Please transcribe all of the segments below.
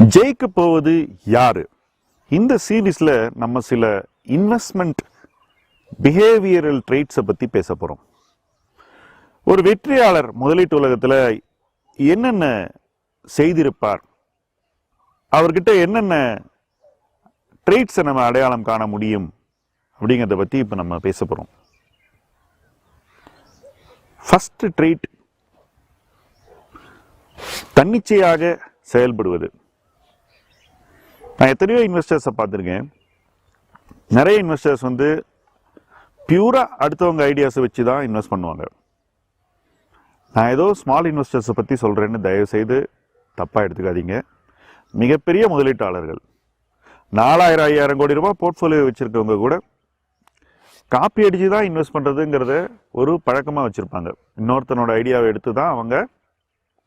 ஜெயிக்க போவது யாரு? இந்த சீரீஸ்ல நம்ம சில இன்வெஸ்ட்மெண்ட் பிஹேவியரல் ட்ரேட்ஸை பத்தி பேச போறோம். ஒரு வெற்றியாளர் முதலீட்டு உலகத்துல என்னென்ன செய்திருப்பார்? அவர்கிட்ட என்னென்ன ட்ரேட்ஸை நம்ம அடையாளம் காண முடியும்? அப்படிங்கிறத பத்தி இப்ப நம்ம பேச போறோம். ஃபஸ்ட்டு ட்ரேட் தன்னிச்சையாக செயல்படுவது. நான் எத்தனையோ இன்வெஸ்டர்ஸை பார்த்துருக்கேன். நிறைய இன்வெஸ்டர்ஸ் வந்து பியூராக அடுத்தவங்க ஐடியாஸை வச்சு தான் இன்வெஸ்ட் பண்ணுவாங்க. நான் ஏதோ ஸ்மால் இன்வெஸ்டர்ஸை பற்றி சொல்கிறேன்னு தயவுசெய்து தப்பாக எடுத்துக்காதீங்க. மிகப்பெரிய முதலீட்டாளர்கள். நாலாயிரம் ஐயாயிரம் கோடி ரூபாய் போர்ட்ஃபோலியோ வச்சுருக்கவங்க கூட காப்பி அடித்து தான் இன்வெஸ்ட் பண்ணுறதுங்கிறத ஒரு பழக்கமாக வச்சுருப்பாங்க. இன்னொருத்தனோட ஐடியாவை எடுத்து தான் அவங்க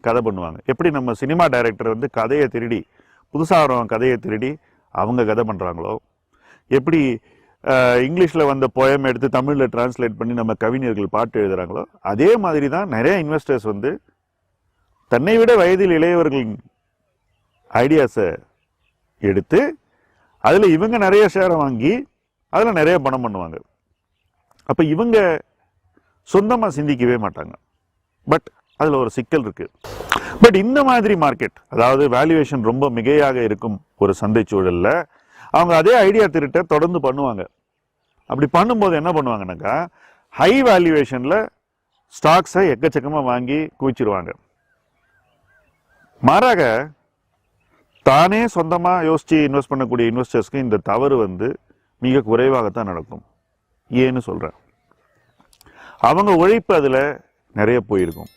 கதை பண்ணுவாங்க. எப்படி நம்ம சினிமா டைரக்டர் வந்து கதையை திருடி புதுசாக வரவங்க கதையை திருடி அவங்க கதை பண்ணுறாங்களோ எப்படி இங்கிலீஷில் வந்த போயம் எடுத்து தமிழில் டிரான்ஸ்லேட் பண்ணி நம்ம கவிஞர்கள் பாட்டு எழுதுகிறாங்களோ அதே மாதிரி தான் நிறைய இன்வெஸ்டர்ஸ் வந்து தன்னை விட வயதில் இளையவர்களின் ஐடியாஸை எடுத்து அதில் இவங்க நிறைய ஷேரை வாங்கி அதில் நிறைய பணம் பண்ணுவாங்க. அப்போ இவங்க சொந்தமாக சிந்திக்கவே மாட்டாங்க. பட் அதில் ஒரு சிக்கல் இருக்குது பட் இந்த மாதிரி மார்க்கெட் அதாவது வேல்யூவேஷன் ரொம்ப மிகையாக இருக்கும் ஒரு சந்தை சூழலில் அவங்க அதே ஐடியா திருட்ட தொடர்ந்து பண்ணுவாங்க. அப்படி பண்ணும்போது என்ன பண்ணுவாங்கன்னாக்கா ஹை வேல்யூவேஷனில் ஸ்டாக்ஸை எக்கச்சக்கமாக வாங்கி குவிச்சிருவாங்க. மாறாக தானே சொந்தமாக யோசித்து இன்வெஸ்ட் பண்ணக்கூடிய இன்வெஸ்டர்ஸ்க்கு இந்த தவறு வந்து மிக குறைவாகத்தான் நடக்கும். ஏன்னு சொல்கிறேன் அவங்க உழைப்பு அதில் நிறைய போயிருக்கும்.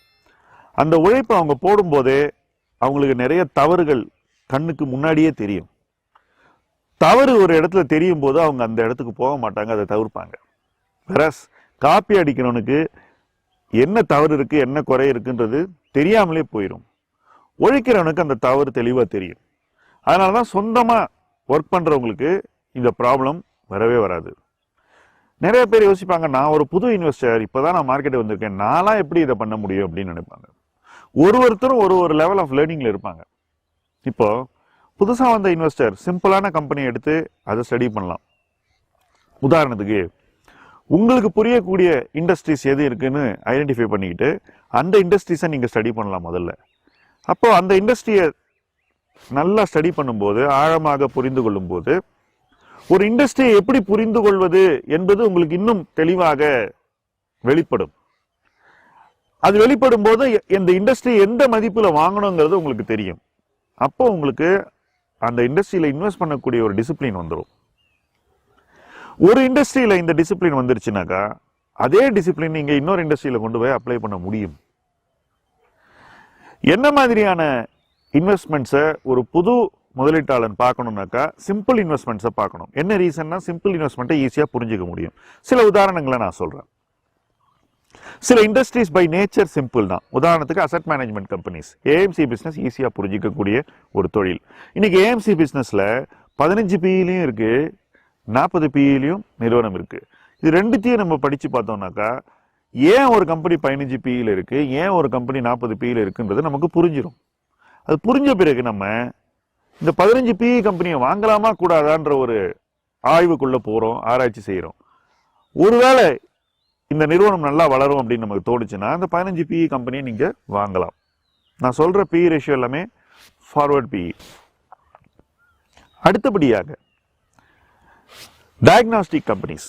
அந்த உழைப்பை அவங்க போடும்போதே அவங்களுக்கு நிறைய தவறுகள் கண்ணுக்கு முன்னாடியே தெரியும். தவறு ஒரு இடத்துல தெரியும் போது அவங்க அந்த இடத்துக்கு போக மாட்டாங்க அதை தவிர்ப்பாங்க. வேறஸ் காப்பி அடிக்கிறவனுக்கு என்ன தவறு இருக்குது என்ன குறை இருக்குன்றது தெரியாமலே போயிடும் உழைக்கிறவனுக்கு அந்த தவறு தெளிவாக தெரியும். அதனால தான் சொந்தமாக ஒர்க் பண்ணுறவங்களுக்கு இந்த ப்ராப்ளம் வரவே வராது. நிறைய பேர் யோசிப்பாங்க நான் ஒரு புது இன்வெஸ்டர் இப்போ தான் நான் மார்க்கெட்டு வந்திருக்கேன் நான்லாம் எப்படி இதை பண்ண முடியும் அப்படின்னு நினைப்பாங்க. ஒரு ஒருத்தரும் ஒரு ஒரு லெவல் ஆஃப் லேர்னிங்கில் இருப்பாங்க. இப்போது புதுசாக வந்த இன்வெஸ்டர் சிம்பிளான கம்பெனி எடுத்து அதை ஸ்டடி பண்ணலாம். உதாரணத்துக்கு உங்களுக்கு புரியக்கூடிய இண்டஸ்ட்ரீஸ் எது இருக்குன்னு ஐடென்டிஃபை பண்ணிக்கிட்டு அந்த இண்டஸ்ட்ரீஸை நீங்கள் ஸ்டடி பண்ணலாம் முதல்ல. அப்போ அந்த இண்டஸ்ட்ரியை நல்லா ஸ்டடி பண்ணும்போது ஆழமாக புரிந்து கொள்ளும்போது ஒரு இண்டஸ்ட்ரியை எப்படி புரிந்து கொள்வது என்பது உங்களுக்கு இன்னும் தெளிவாக வெளிப்படும். அது வெளிப்படும் போது இந்த இண்டஸ்ட்ரி எந்த மதிப்பில் வாங்கணுங்கிறது உங்களுக்கு தெரியும். அப்போ உங்களுக்கு அந்த இண்டஸ்ட்ரியில் இன்வெஸ்ட் பண்ணக்கூடிய ஒரு டிசிப்ளின் வந்துடும் ஒரு இண்டஸ்ட்ரியில் இந்த டிசிப்ளின் வந்துருச்சுனாக்கா அதே டிசிப்ளின் நீங்கள் இன்னொரு இண்டஸ்ட்ரியில் கொண்டு போய் அப்ளை பண்ண முடியும். என்ன மாதிரியான இன்வெஸ்ட்மெண்ட்ஸை ஒரு புது முதலீட்டாளன் பார்க்கணும்னாக்கா சிம்பிள் இன்வெஸ்ட்மெண்ட்ஸை பார்க்கணும். என்ன ரீசன்னா சிம்பிள் இன்வெஸ்ட்மெண்ட்டை ஈஸியாக புரிஞ்சிக்க முடியும். சில உதாரணங்களை நான் சொல்கிறேன் சில இண்டஸ்ட்ரீஸ் பை நேச்சர் சிம்பிள் தான். உதாரணத்துக்கு asset management companies AMC business ஈஸியாக புரிஞ்சிக்கக்கூடிய ஒரு தொழில். இன்றைக்கி ஏஎம்சி பிஸ்னஸில் பதினஞ்சு பிஇலையும் இருக்குது நாற்பது பிஇலையும் நிறுவனம் இருக்குது இது ரெண்டுத்தையும் நம்ம படித்து பார்த்தோம்னாக்கா ஏன் ஒரு கம்பெனி பதினஞ்சு பிஇல இருக்கு ஏன் ஒரு கம்பெனி நாற்பது பிஇல இருக்குன்றது நமக்கு புரிஞ்சிடும் அது புரிஞ்ச பிறகு நம்ம இந்த பதினஞ்சு பிஇ கம்பெனியை வாங்கலாமா கூடாதான்ற ஒரு ஆய்வுக்குள்ளே போகிறோம் ஆராய்ச்சி செய்கிறோம் ஒருவேளை இந்த நிறுவனம் நல்லா வளரும் அப்படின்னு நமக்கு தோணுச்சுன்னா அந்த பதினஞ்சு பிஇ கம்பெனியை நீங்கள் வாங்கலாம். நான் சொல்கிற பிஇ ரேஷியோ எல்லாமே ஃபார்வர்ட் பிஇ அடுத்தபடியாக டயக்னாஸ்டிக் கம்பெனிஸ்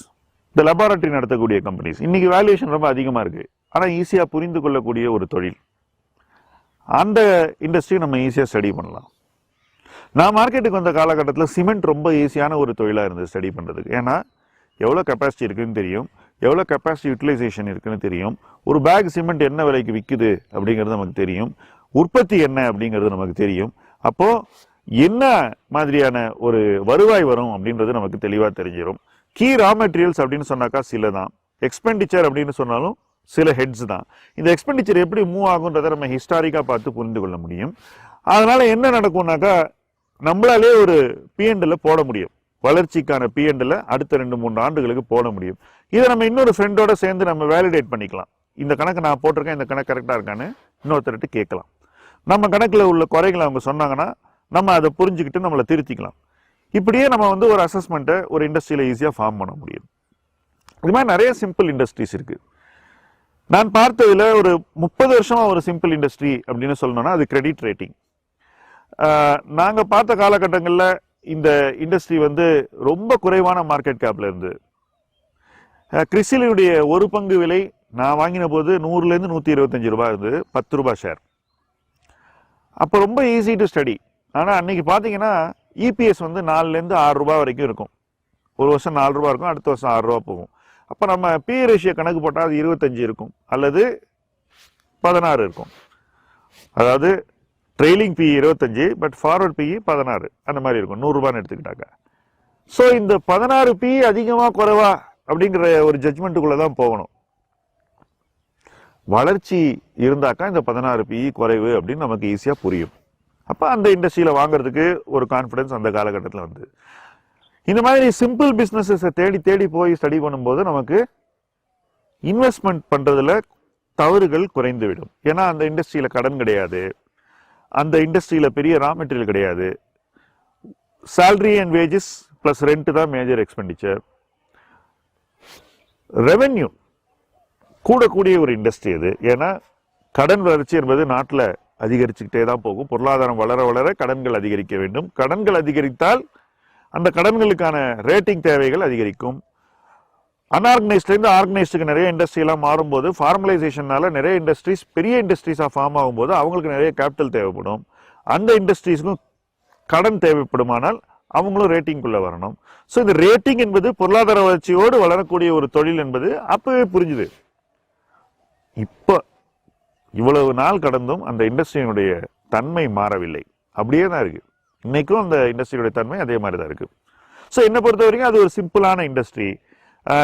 இந்த லெபார்டரி நடத்தக்கூடிய கம்பெனிஸ் இன்னைக்கு வேல்யூவேஷன் ரொம்ப அதிகமாக இருக்குது ஆனால் ஈஸியாக புரிந்து கொள்ளக்கூடிய ஒரு தொழில். அந்த இண்டஸ்ட்ரி நம்ம ஈஸியாக ஸ்டடி பண்ணலாம். நான் மார்க்கெட்டுக்கு வந்த காலகட்டத்தில் சிமெண்ட் ரொம்ப ஈஸியான ஒரு தொழிலாக இருந்தது ஸ்டடி பண்ணுறதுக்கு ஏன்னா எவ்வளோ கெப்பாசிட்டி இருக்குதுன்னு தெரியும். எவ்வளோ கெப்பாசிட்டி யூட்டிலைசேஷன் இருக்குதுன்னு தெரியும். ஒரு பேக் சிமெண்ட் என்ன விலைக்கு விற்குது அப்படிங்கிறது நமக்கு தெரியும். உற்பத்தி என்ன அப்படிங்கிறது நமக்கு தெரியும். அப்போது என்ன மாதிரியான ஒரு வருவாய் வரும் அப்படின்றது நமக்கு தெளிவாக தெரிஞ்சிடும் கீ ரா மெட்டீரியல்ஸ் அப்படின்னு சொன்னாக்கா சில தான் எக்ஸ்பெண்டிச்சர் அப்படின்னு சொன்னாலும் சில ஹெட்ஸ் தான். இந்த எக்ஸ்பெண்டிச்சர் எப்படி மூவ் ஆகுன்றதை நம்ம ஹிஸ்டாரிக்காக பார்த்து புரிந்து கொள்ள முடியும். அதனால் என்ன நடக்கும்னாக்கா நம்மளாலே ஒரு பிஎன்டில் போட முடியும். வளர்ச்சிக்கான பிஎன்டில் அடுத்த ரெண்டு மூணு ஆண்டுகளுக்கு போட முடியும். இதை நம்ம இன்னொரு ஃப்ரெண்டோட சேர்ந்து நம்ம வேலிடேட் பண்ணிக்கலாம். இந்த கணக்கு நான் போட்டிருக்கேன் இந்த கணக்கு கரெக்டாக இருக்கான்னு இன்னொருத்தர்கிட்ட கேட்கலாம். நம்ம கணக்கில் உள்ள குறைகளை அவங்க சொன்னாங்கன்னா நம்ம அதை புரிஞ்சுக்கிட்டு நம்மளை திருத்திக்கலாம். இப்படியே நம்ம வந்து ஒரு அசஸ்மெண்ட்டை ஒரு இண்டஸ்ட்ரியில் ஈஸியாக ஃபார்ம் பண்ண முடியும். இது மாதிரி நிறைய சிம்பிள் இண்டஸ்ட்ரீஸ் இருக்குது நான் பார்த்ததில் ஒரு முப்பது வருஷமாக ஒரு சிம்பிள் இண்டஸ்ட்ரி அப்படின்னு சொல்லணும்னா அது கிரெடிட் ரேட்டிங் நாங்கள் பார்த்த காலகட்டங்களில் இந்த இண்டஸ்ட்ரி வந்து ரொம்ப குறைவான மார்க்கெட் கேப்ல இருந்து. கிறிஸ்டிலுடைய ஒரு பங்கு விலை நான் வாங்கின போது நூறுலேருந்து நூற்றி இருபத்தஞ்சி ரூபாய் இருந்தது. பத்து ரூபாய் ஷேர் அப்போ ரொம்ப ஈஸி டு ஸ்டடி ஆனால் அன்னைக்கு பார்த்தீங்கன்னா இபிஎஸ் வந்து நாலுலேருந்து ஆறு ரூபாய் வரைக்கும் இருக்கும். ஒரு வருஷம் நாலு ரூபா இருக்கும் அடுத்த வருஷம் ஆறு ரூபா போகும். அப்போ நம்ம பி ரேஷியோ கணக்கு போட்டால் அது இருபத்தஞ்சு இருக்கும் அல்லது பதினாறு இருக்கும். அதாவது ட்ரெயிலிங் பி இருபத்தஞ்சு பட் ஃபார்வர்ட் பி பதினாறு. அந்த மாதிரி இருக்கும். நூறுரூபான்னு எடுத்துக்கிட்டாங்க. ஸோ இந்த பதினாறு பி அதிகமாக குறைவா அப்படிங்கிற ஒரு ஜட்ஜ்மெண்ட்டுக்குள்ளே தான் போகணும். வளர்ச்சி இருந்தாக்கா இந்த பதினாறு பிஇ குறைவு அப்படின்னு நமக்கு ஈஸியாக புரியும். அப்போ அந்த இண்டஸ்ட்ரியில் வாங்குறதுக்கு ஒரு கான்ஃபிடன்ஸ் அந்த காலகட்டத்தில் வந்து. இந்த மாதிரி சிம்பிள் பிஸ்னஸஸை தேடி தேடி போய் ஸ்டடி பண்ணும்போது நமக்கு இன்வெஸ்ட்மெண்ட் பண்ணுறதுல தவறுகள் குறைந்துவிடும். ஏன்னா அந்த இண்டஸ்ட்ரியில் கடன் கிடையாது. அந்த இண்டஸ்ட்ரியில் பெரிய ரா மெட்டீரியல் கிடையாது. Salary and wages plus rent தான் மேஜர் எக்ஸ்பெண்டிச்சர் ரெவென்யூ கூடக்கூடிய ஒரு இண்டஸ்ட்ரி அது. ஏன்னா கடன் வளர்ச்சி என்பது நாட்டில் அதிகரிச்சுக்கிட்டே தான் போகும். பொருளாதாரம் வளர வளர கடன்கள் அதிகரிக்க வேண்டும். கடன்கள் அதிகரித்தால் அந்த கடன்களுக்கான ரேட்டிங் தேவைகள் அதிகரிக்கும். அன்ஆர்கனைஸ்ட்லேருந்து ஆர்கனைஸ்டுக்கு நிறைய இண்டஸ்ட்ரியெலாம் மாறும்போது ஃபார்மலைசேஷனால நிறைய இண்டஸ்ட்ரீஸ் பெரிய இண்டஸ்ட்ரீஸாக ஃபார்ம் ஆகும்போது அவங்களுக்கு நிறைய கேபிட்டல் தேவைப்படும். அந்த இண்டஸ்ட்ரீஸ்க்கும் கடன் தேவைப்படுமானால் அவங்களும் ரேட்டிங்குள்ளே வரணும். ஸோ இந்த ரேட்டிங் என்பது பொருளாதார வளர்ச்சியோடு வளரக்கூடிய ஒரு தொழில் என்பது அப்பவே புரிஞ்சுது. இப்போ இவ்வளவு நாள் கடந்தும் அந்த இண்டஸ்ட்ரியினுடைய தன்மை மாறவில்லை. அப்படியே தான் இருக்குது இன்றைக்கும் அந்த இண்டஸ்ட்ரியுடைய தன்மை அதே மாதிரி தான் இருக்குது ஸோ என்னை பொறுத்த வரைக்கும் அது ஒரு சிம்பிளான இண்டஸ்ட்ரி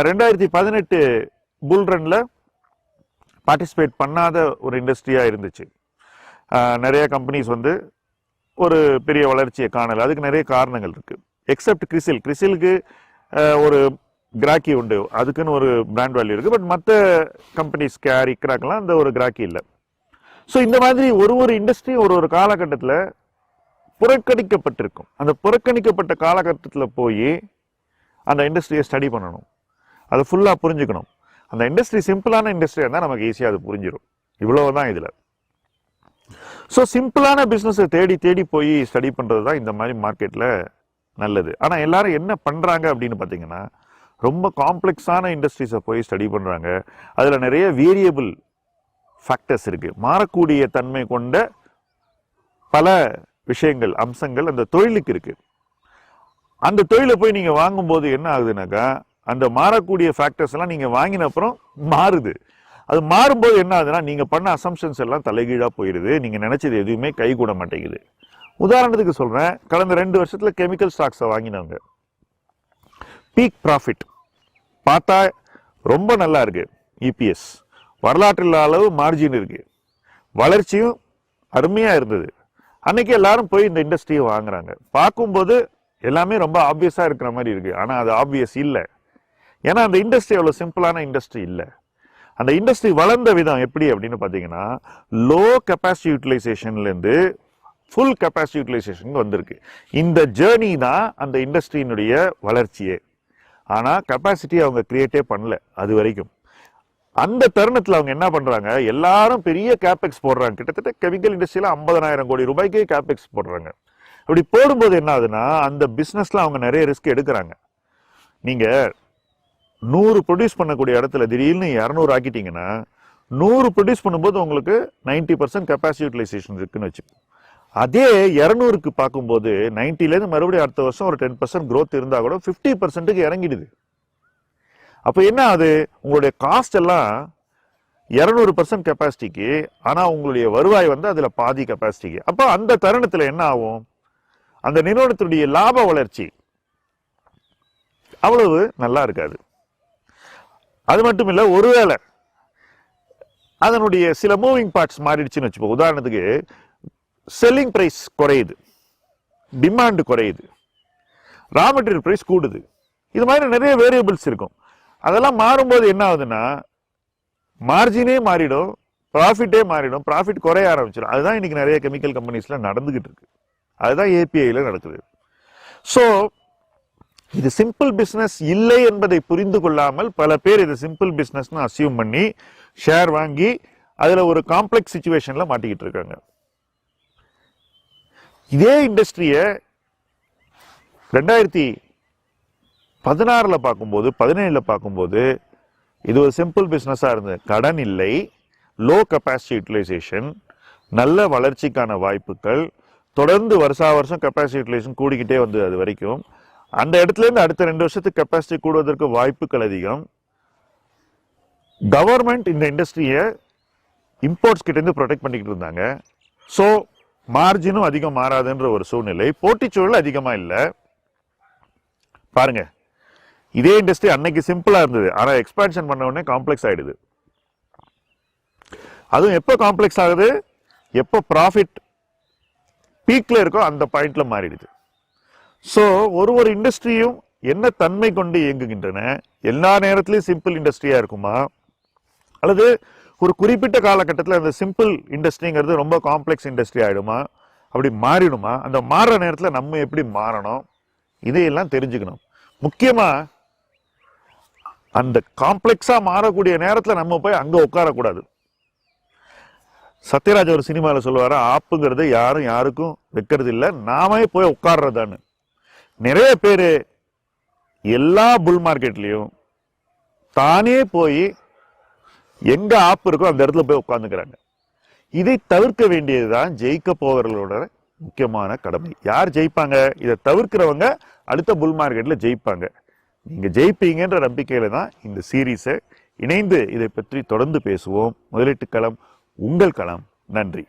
ரெண்டாயிரத்தி பதினெட்டு புல் ரன்ல பார்ட்டிசிபேட் பண்ணாத ஒரு இண்டஸ்ட்ரியாக இருந்துச்சு. நிறைய கம்பெனிஸ் வந்து ஒரு பெரிய வளர்ச்சியை காணல. அதுக்கு நிறைய காரணங்கள் இருக்கு. எக்ஸப்ட் கிறிசில் கிறிசிலுக்கு ஒரு கிராக்கி உண்டு. அதுக்குன்னு ஒரு பிராண்ட் வேல்யூ இருக்கு. பட் மற்ற கம்பெனிஸ் கேரி கிராக்லாம் அந்த ஒரு கிராக்கி இல்லை. ஸோ இந்த மாதிரி ஒரு ஒரு இண்டஸ்ட்ரியும் ஒரு ஒரு காலகட்டத்தில் புறக்கணிக்கப்பட்டிருக்கும். அந்த புறக்கணிக்கப்பட்ட காலகட்டத்தில் போய் அந்த இண்டஸ்ட்ரியை ஸ்டடி பண்ணணும். அதை ஃபுல்லாக புரிஞ்சுக்கணும். அந்த இண்டஸ்ட்ரி சிம்பிளான இண்டஸ்ட்ரியாக இருந்தால் நமக்கு ஈஸியாக அது புரிஞ்சிடும் இவ்வளோ தான் இதில் ஸோ சிம்பிளான பிஸ்னஸை தேடி தேடி போய் ஸ்டடி பண்ணுறது தான் இந்த மாதிரி மார்க்கெட்டில் நல்லது. ஆனால் எல்லாரும் என்ன பண்ணுறாங்க அப்படின்னு பார்த்தீங்கன்னா ரொம்ப காம்ப்ளெக்ஸான இண்டஸ்ட்ரீஸை போய் ஸ்டடி பண்ணுறாங்க அதில் நிறைய வேரியபிள் ஃபேக்டர்ஸ் இருக்குது மாறக்கூடிய தன்மை கொண்ட பல விஷயங்கள் அம்சங்கள் அந்த தொழிலுக்கு இருக்குது அந்த தொழிலை போய் நீங்கள் வாங்கும்போது என்ன ஆகுதுனாக்கா அந்த மாறக்கூடிய ஃபேக்டர்ஸ் எல்லாம் நீங்கள் வாங்கின அப்புறம் மாறுது. அது மாறும்போது என்ன ஆகுதுன்னா நீங்கள் பண்ண அசம்ஷன்ஸ் எல்லாம் தலைகீழாக போயிடுது. நீங்கள் நினச்சது எதுவுமே கை கூட மாட்டேங்குது. உதாரணத்துக்கு சொல்கிறேன் கடந்த ரெண்டு வருஷத்தில் கெமிக்கல் ஸ்டாக்ஸை வாங்கினவங்க. பீக் ப்ராஃபிட் பார்த்தா ரொம்ப நல்லா இருக்குது இபிஎஸ் வரலாற்றில் அளவு மார்ஜின் இருக்குது வளர்ச்சியும் அருமையாக இருந்தது. அன்றைக்கி எல்லாரும் போய் இந்த இண்டஸ்ட்ரியை வாங்குறாங்க. பார்க்கும்போது எல்லாமே ரொம்ப ஆப்வியஸாக இருக்கிற மாதிரி இருக்குது ஆனால் அது ஆப்வியஸ் இல்லை. ஏன்னா அந்த இண்டஸ்ட்ரி அவ்வளோ சிம்பிளான இண்டஸ்ட்ரி இல்லை. அந்த இண்டஸ்ட்ரி வளர்ந்த விதம் எப்படி அப்படின்னு பார்த்தீங்கன்னா லோ கெப்பாசிட்டி யூட்டிலைசேஷன்லேருந்து ஃபுல் கெப்பாசிட்டி யூட்டிலைசேஷனுக்கு வந்திருக்கு. இந்த ஜேர்னி தான் அந்த இண்டஸ்ட்ரியினுடைய வளர்ச்சியே. ஆனால் கெப்பாசிட்டி அவங்க கிரியேட்டே பண்ணல அது வரைக்கும். அந்த தருணத்தில் அவங்க என்ன பண்ணுறாங்க எல்லாரும் பெரிய கேபெக்ஸ் போடுறாங்க. கிட்டத்தட்ட கெமிக்கல் இண்டஸ்ட்ரியில் ஐம்பதனாயிரம் கோடி ரூபாய்க்கு கேபெக்ஸ் போடுறாங்க. அப்படி போடும்போது என்ன ஆகுதுன்னா அந்த பிஸ்னஸில் அவங்க நிறைய ரிஸ்க் எடுக்கிறாங்க. நீங்கள் நூறு ப்ரொடியூஸ் பண்ணக்கூடிய இடத்துல திடீர்னு இரநூறு ஆக்கிட்டீங்கன்னா நூறு ப்ரொடியூஸ் பண்ணும்போது உங்களுக்கு நைன்டி பர்சன்ட் கெப்பாசிட்டி யூட்டிலைசேஷன் இருக்குன்னு வச்சுப்போம் அதே இரநூறுக்கு பார்க்கும்போது நைன்டிலேருந்து மறுபடியும் அடுத்த வருஷம் ஒரு டென் பர்சன்ட் க்ரோத் இருந்தால் கூட ஃபிஃப்டி பர்சன்ட்டுக்கு இறங்கிடுது. அப்போ என்ன ஆகுது? உங்களுடைய காஸ்ட் எல்லாம் இரநூறு பர்சன்ட் கெப்பாசிட்டிக்கு ஆனால் உங்களுடைய வருவாய் வந்து அதில் பாதி கெப்பாசிட்டிக்கு அப்போ அந்த தருணத்தில் என்ன ஆகும்? அந்த நிறுவனத்தினுடைய லாப வளர்ச்சி அவ்வளவு நல்லா இருக்காது. அது மட்டும் இல்லை ஒருவேளை அதனுடைய சில மூவிங் பார்ட்ஸ் மாறிடுச்சுன்னு வச்சுப்போம் உதாரணத்துக்கு செல்லிங் ப்ரைஸ் குறையுது டிமாண்டு குறையுது ரா மெட்டீரியல் ப்ரைஸ் கூடுது. இது மாதிரி நிறைய வேரியபிள்ஸ் இருக்கும். அதெல்லாம் மாறும்போது என்ன ஆகுதுன்னா மார்ஜினே மாறிடும் ப்ராஃபிட்டே மாறிடும் ப்ராஃபிட் குறைய ஆரம்பிச்சிடும். அதுதான் இன்னைக்கு நிறைய கெமிக்கல் கம்பெனிஸ்லாம் நடந்துகிட்டு இருக்கு. அதுதான் ஏபிஐயில் நடக்குது. ஸோ இது சிம்பிள் பிசினஸ் இல்லை என்பதை புரிந்து கொள்ளாமல் பல பேர் இது சிம்பிள் பிசினஸ்னு அசியூம் பண்ணி ஷேர் வாங்கி அதுல ஒரு காம்ப்ளெக்ஸ் சுச்சுவேஷன்ல மாட்டிக்கிட்டு இருக்காங்க. இதே இண்டஸ்ட்ரிய ரெண்டாயிரத்தி பதினாறுல பார்க்கும்போது பதினேழுல பார்க்கும்போது இது ஒரு சிம்பிள் பிசினஸா இருந்தது. கடன் இல்லை லோ கெப்பாசிட்டி யூட்டிலைசேஷன் நல்ல வளர்ச்சிக்கான வாய்ப்புகள் தொடர்ந்து வருஷா வருஷம் கெப்பாசிட்டி யூட்டிலைசேஷன் கூடிக்கிட்டே வந்தது அது வரைக்கும். அந்த இடத்துலேருந்து அடுத்த ரெண்டு வருஷத்துக்கு கெப்பாசிட்டி கூடுவதற்கு வாய்ப்புகள் அதிகம். கவர்மெண்ட் இந்த இண்டஸ்ட்ரியை இம்போர்ட்ஸ் கிட்டேருந்து ப்ரொடெக்ட் பண்ணிக்கிட்டு இருந்தாங்க. ஸோ மார்ஜினும் அதிகம் மாறாதுன்ற ஒரு சூழ்நிலை. போட்டிச்சூழல் அதிகமாக இல்லை. பாருங்க. இதே இண்டஸ்ட்ரி அன்னைக்கு சிம்பிளாக இருந்தது. ஆனால் எக்ஸ்பேன்ஷன் பண்ண உடனே காம்ப்ளெக்ஸ் ஆகிடுது அதுவும் எப்போ காம்ப்ளெக்ஸ் ஆகுது? எப்போ ப்ராஃபிட் பீக்கில் இருக்கோ அந்த பாயிண்டில் மாறிடுது. ஸோ ஒரு ஒரு இண்டஸ்ட்ரியும் என்ன தன்மை கொண்டு இயங்குகின்றன? எல்லா நேரத்திலையும் சிம்பிள் இண்டஸ்ட்ரியாக இருக்குமா? அல்லது ஒரு குறிப்பிட்ட காலகட்டத்தில் அந்த சிம்பிள் இண்டஸ்ட்ரிங்கிறது ரொம்ப காம்ப்ளெக்ஸ் இண்டஸ்ட்ரி ஆகிடுமா அப்படி மாறிடுமா? அந்த மாறுற நேரத்தில் நம்ம எப்படி மாறணும்? இதையெல்லாம் தெரிஞ்சுக்கணும். முக்கியமாக அந்த காம்ப்ளெக்ஸாக மாறக்கூடிய நேரத்தில் நம்ம போய் அங்கே உட்காரக்கூடாது. சத்யராஜ் ஒரு சினிமாவில் சொல்லுவார் ஆப்புங்கிறது யாரும் யாருக்கும் வைக்கிறது இல்லை நாமே போய் உட்கார்றதான்னு. நிறைய பேர் எல்லா புல் மார்க்கெட்லேயும் தானே போய் எங்கே ஆப் இருக்கோ அந்த இடத்துல போய் உட்காந்துக்கிறாங்க இதை தவிர்க்க வேண்டியது தான் ஜெயிக்க போகிறவர்களோட முக்கியமான கடமை. யார் ஜெயிப்பாங்க? இதை தவிர்க்கிறவங்க அடுத்த புல் மார்க்கெட்டில் ஜெயிப்பாங்க. நீங்கள் ஜெயிப்பீங்கன்ற நம்பிக்கையில் தான் இந்த சீரீஸை இணைந்து இதை பற்றி தொடர்ந்து பேசுவோம். முதலீட்டு களம் உங்கள் களம். நன்றி.